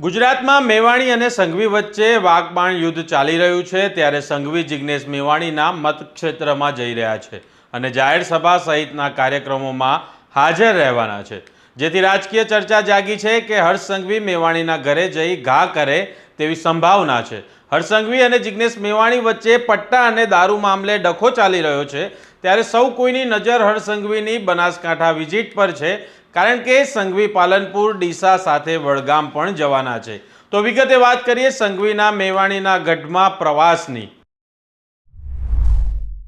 ગુજરાતમાં મેવાણી અને સંઘવી વચ્ચે વાઘબાણ યુદ્ધ ચાલી રહ્યું છે, ત્યારે સંઘવી જિગ્નેશ મેવાણીના મતક્ષેત્રમાં જઈ રહ્યા છે અને જાહેર સભા સહિતના કાર્યક્રમોમાં હાજર રહેવાના છે. જેથી રાજકીય ચર્ચા જાગી છે કે હર્ષ સંઘવી મેવાણીના ઘરે જઈ ઘા કરે તેવી સંભાવના છે. હર્ષ સંઘવી અને જિગ્નેશ મેવાણી વચ્ચે પટ્ટા અને દારૂ મામલે ડખો ચાલી રહ્યો છે. ત્યારે સૌ કોઈની નજર હર્ષ સંઘવીની બનાસકાંઠા વિઝિટ પર છે. કારણ કે સંઘવી પાલનપુર, ડીસા સાથે વડગામ પણ જવાના છે. તો વિગતે વાત કરીએ સંઘવીના મેવાણીના ગઢમાં પ્રવાસની.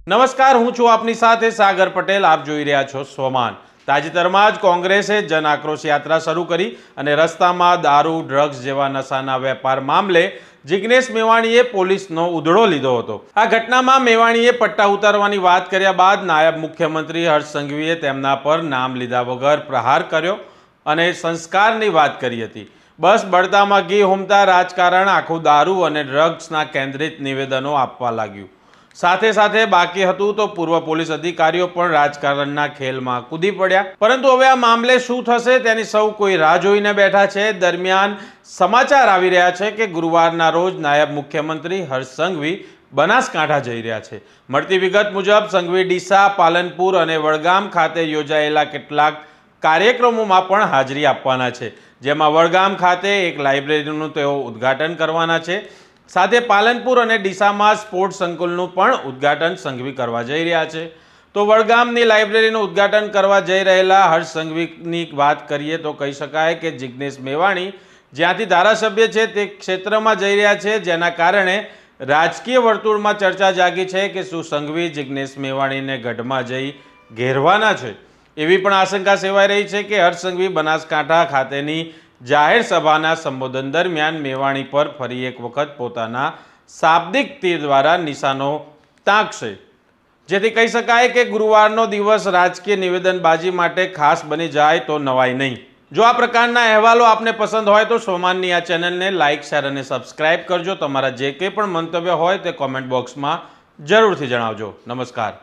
નમસ્કાર, હું છું આપની સાથે સાગર પટેલ. આપ જોઈ રહ્યા છો સોમાન તાજેતરમાં જ કોંગ્રેસે જન આક્રોશ યાત્રા શરૂ કરી અને રસ્તામાં દારૂ, ડ્રગ્સ જેવા નશાના વેપાર મામલે જિગ્નેશ મેવાણીએ પોલીસનો ઉધડો લીધો હતો. આ ઘટનામાં મેવાણીએ પટ્ટા ઉતારવાની વાત કર્યા બાદ નાયબ મુખ્યમંત્રી હર્ષ સંઘવીએ તેમના પર નામ લીધા વગર પ્રહાર કર્યો અને સંસ્કારની વાત કરી હતી. બસ બળતામાં ઘી હોમતા રાજકારણ, આખું દારૂ અને ડ્રગ્સના કેન્દ્રિત નિવેદનો આપવા લાગ્યું. સાથે સાથે બાકી હતું તો પૂર્વ પોલીસ અધિકારીઓ પણ રાજકારણના ખેલમાં કૂદી પડ્યા. પરંતુ હવે આ મામલે શું થશે તેની સૌ કોઈ રાહ જોઈને બેઠા છે. દરમિયાન સમાચાર આવી રહ્યા છે કે ગુરુવારના રોજ નાયબ મુખ્યમંત્રી હર્ષ સંઘવી બનાસકાંઠા જઈ રહ્યા છે. મળતી વિગત મુજબ સંઘવી ડીસા, પાલનપુર અને વડગામ ખાતે યોજાયેલા કેટલાક કાર્યક્રમોમાં પણ હાજરી આપવાના છે. જેમાં વડગામ ખાતે એક લાઇબ્રેરીનું તેઓ ઉદ્ઘાટન કરવાના છે. સાથે પાલનપુર અને ડીસામાં સ્પોર્ટ્સ સંકુલનું પણ ઉદ્ઘાટન સંઘવી કરવા જઈ રહ્યા છે. તો વડગામની લાઇબ્રેરીનું ઉદ્ઘાટન કરવા જઈ રહેલા હર્ષ સંઘવીની વાત કરીએ તો કહી શકાય કે જિગ્નેશ મેવાણી જ્યાંથી ધારાસભ્ય છે તે ક્ષેત્રમાં જઈ રહ્યા છે, જેના કારણે રાજકીય વર્તુળમાં ચર્ચા જાગી છે કે શું સંઘવી જિગ્નેશ મેવાણીને ગઢમાં જઈ ઘેરવાના છે. એવી પણ આશંકા સેવાઈ રહી છે કે હર્ષ સંઘવી બનાસકાંઠા ખાતેની જાહેર સભાના સંબોધન દરમિયાન મેવાણી પર ફરી એક વખત પોતાના શાબ્દિક તીર દ્વારા નિશાનો તાકશે. જેથી કહી શકાય કે ગુરુવારનો દિવસ રાજકીય નિવેદનબાજી માટે ખાસ બની જાય તો નવાય નહીં. જો આ પ્રકારના અહેવાલો આપને પસંદ હોય તો સોમાનની આ ચેનલને લાઇક શેર અને સબસ્ક્રાઇબ કરજો. તમારા જે કંઈ પણ મંતવ્ય હોય તે કોમેન્ટ બોક્સમાં જરૂરથી જણાવજો. નમસ્કાર.